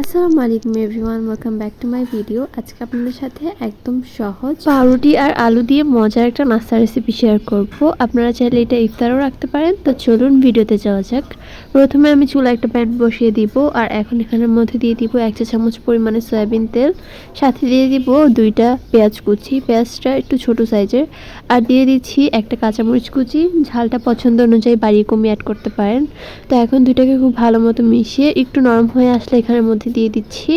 আসসালামু আলাইকুম everyone welcome back to my video আজকে আপনাদের সাথে একদম সহজ পাউরুটি আর আলু দিয়ে মজার একটা নাস্তা রেসিপি শেয়ার করব। আপনারা চাইলে এটা ইফতারও রাখতে পারেন। তো চলুন ভিডিওতে যাওয়া যাক। প্রথমে আমি চুলা একটা প্যান বসিয়ে দিব আর এখন এখানের মধ্যে দিয়ে দিব এক চা চামচ পরিমাণে সয়াবিন তেল। সাথে দিয়ে দিব দুইটা পেঁয়াজ কুচি। পেঁয়াজটা একটু ছোট সাইজের। আর দিয়ে দিচ্ছি একটা কাঁচামরিচ কুচি। ঝালটা পছন্দ অনুযায়ী বাড়িয়ে কমিয়ে অ্যাড করতে পারেন। তো এখন দুইটাকে খুব ভালো মতো মিশিয়ে একটু নরম হয়ে আসলে এখানের মধ্যে দিয়ে দিচ্ছি।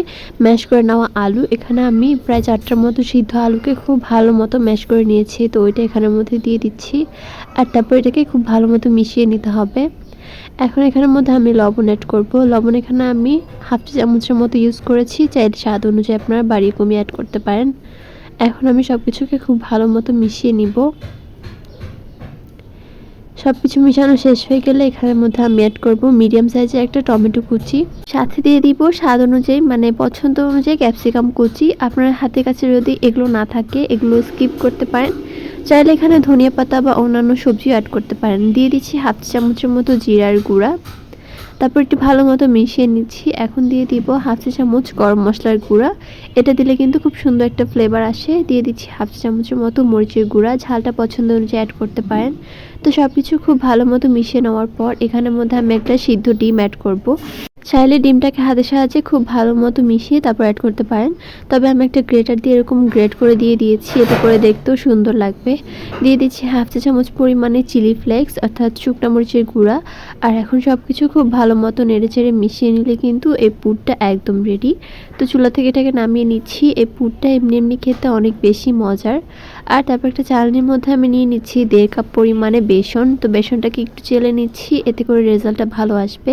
ম্যাশ করে নেওয়া আলু। এখানে আমি প্রায় চারটার মতো সিদ্ধ আলুকে খুব ভালো মতো ম্যাশ করে নিয়েছি। তো ওইটা এখানের মধ্যে দিয়ে দিচ্ছি। আর তারপর এটাকে খুব ভালো মতো মিশিয়ে নিতে হবে। এখন এখানের মধ্যে আমি লবণ অ্যাড করব। লবণ এখানে আমি হাফ চামচের মতো ইউজ করেছি। চাইলে স্বাদ অনুযায়ী আপনারা বাড়িয়ে কমিয়ে অ্যাড করতে পারেন। এখন আমি সব কিছুকে খুব ভালো মতো মিশিয়ে নিব। সব কিছু মিশানো শেষ হয়ে গেলে এখানের মধ্যে আমি অ্যাড করব মিডিয়াম সাইজের একটা টমেটো কুচি। সাথে দিয়ে দিব স্বাদ অনুযায়ী মানে পছন্দ অনুযায়ী ক্যাপসিকাম কুচি। আপনার হাতের কাছে যদি এগুলো না থাকে, এগুলো স্কিপ করতে পারেন। চাইলে এখানে ধনিয়া পাতা বা অন্যান্য সবজিও অ্যাড করতে পারেন। দিয়ে দিচ্ছি হাফ চামচের মতো জিরার গুঁড়া। তারপর একটু ভালো মতো মিশিয়ে নিচ্ছি। এখন দিয়ে দিব হাফ চা চামচ গরম মশলার গুঁড়া। এটা দিলে কিন্তু খুব সুন্দর একটা ফ্লেভার আসে। দিয়ে দিচ্ছি হাফ চা চামচের মতো মরিচের গুঁড়া। ঝালটা পছন্দ অনুযায়ী অ্যাড করতে পারেন। তো সব কিছু খুব ভালো মতো মিশিয়ে নেওয়ার পর এখানের মধ্যে আমি একটা সিদ্ধ ডিম অ্যাড করব। চাইলে ডিমটাকে হাতের সাহায্যে খুব ভালো মতো মিশিয়ে তারপর অ্যাড করতে পারেন। তবে আমি একটা গ্রেটার দিয়ে এরকম গ্রেট করে দিয়ে দিয়েছি। এতে করে দেখতেও সুন্দর লাগবে। দিয়ে দিচ্ছি হাফ চা চামচ পরিমাণে চিলি ফ্লেক্স অর্থাৎ শুকনা মরিচের গুঁড়া। আর এখন সব কিছু খুব ভালো মতো নেড়ে চেড়ে মিশিয়ে নিলে কিন্তু এই পুরটা একদম রেডি তো চুলা থেকে এটাকে নামিয়ে নিচ্ছি। এই পুরটা এমনি এমনি খেতে অনেক বেশি মজার। আর তারপর একটা চালনির মধ্যে আমি নিয়ে নিচ্ছি দেড় কাপ পরিমাণে বেসন। তো বেসনটাকে একটু চেলে নিচ্ছি, এতে করে রেজাল্টটা ভালো আসবে।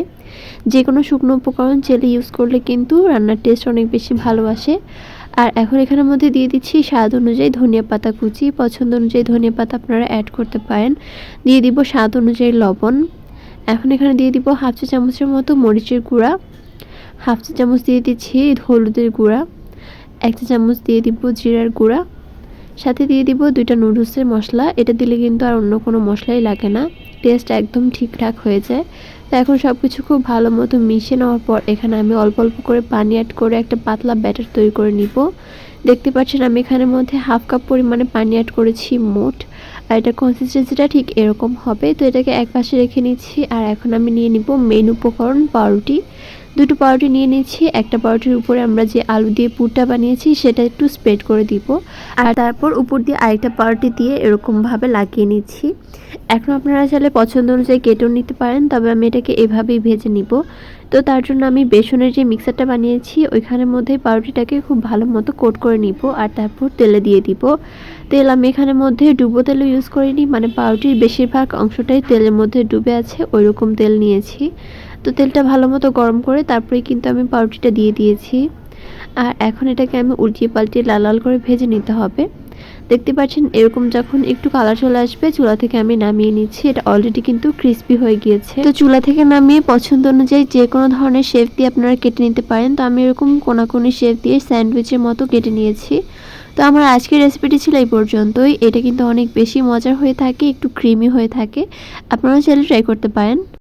যে কোনো শুকনো উপকরণ চেলে ইউজ করলে কিন্তু রান্নার টেস্ট অনেক বেশি ভালো আসে। আর এখন এখানের মধ্যে দিয়ে দিচ্ছি স্বাদ অনুযায়ী ধনিয়া পাতা কুচি। পছন্দ অনুযায়ী ধনিয়া পাতা আপনারা অ্যাড করতে পারেন। দিয়ে দিব স্বাদ অনুযায়ী লবণ। এখন এখানে দিয়ে দিব হাফ চা চামচের মতো মরিচের গুঁড়া। হাফ চা চামচ দিয়ে দিচ্ছি হলুদের গুঁড়া। এক চা চামচ দিয়ে দিব জিরার গুঁড়া। সাথে দিয়ে দিব দুইটা নুডলসের মশলা। এটা দিলে কিন্তু আর অন্য কোনো মশলাই লাগে না। টেস্ট একদম ঠিকঠাক হয়ে যায় তো এখন সব কিছু খুব ভালো মতো মিশে নেওয়ার পর এখানে আমি অল্প অল্প করে পানি অ্যাড করে একটা পাতলা ব্যাটার তৈরি করে নিব। দেখতে পাচ্ছেন আমি এখানের মধ্যে হাফ কাপ পরিমাণে পানি অ্যাড করেছি মোট। আর এটা কনসিস্টেন্সিটা ঠিক এরকম হবে। তো এটাকে এক পাশে রেখে নিচ্ছি। আর এখন আমি নিয়ে নিব মেন উপকরণ পাউরুটি। দুটো পাউরুটি নিয়ে নিচ্ছি। একটা পাউরুটির উপরে আমরা যে আলু দিয়ে পুরটা বানিয়েছি, সেটা একটু স্প্রেড করে দিব। আর তারপর উপর দিয়ে আরেকটা পাউরুটি দিয়ে এরকমভাবে লাগিয়ে নিচ্ছি। এখন আপনারা চাইলে পছন্দ অনুযায়ী কেটেও নিতে পারেন, তবে আমি এটাকে এভাবেই ভেজে নিব। তো তার জন্য আমি বেসনের যে মিক্সারটা বানিয়েছি, ওইখানের মধ্যে পাউরুটিটাকে খুব ভালো মতো কোট করে নিব আর তারপর তেলে দিয়ে দিব। তেল আমি এখানের মধ্যে ডুবো তেলও ইউজ করিনি মানে পাউরুটির বেশিরভাগ অংশটাই তেলের মধ্যে ডুবে আছে ওই রকম তেল নিয়েছি। তো তেলটা ভালো মতো গরম করে তারপরে কিন্তু আমি পাউরুটিটা দিয়ে দিয়েছি। আর এখন এটাকে আমি উল্টিয়ে পাল্টিয়ে লাল লাল করে ভেজে নিতে হবে। দেখতে পাচ্ছেন এরকম যখন একটু কালার চলে আসবে, চুলা থেকে আমি নামিয়ে নিচ্ছি। এটা অলরেডি কিন্তু ক্রিস্পি হয়ে গিয়েছে। তো চুলা থেকে নামিয়ে পছন্দ অনুযায়ী যে কোনো ধরনের শেপ দিয়ে আপনারা কেটে নিতে পারেন। তো আমি এরকম কোনাকুনি শেপ দিয়ে স্যান্ডউইচের মতো কেটে নিয়েছি। তো আমার আজকের রেসিপিটি ছিল এই পর্যন্তই। এটা কিন্তু অনেক বেশি মজার হয়ে থাকে, একটু ক্রিমি হয়ে থাকে। আপনারা চাইলে ট্রাই করতে পারেন।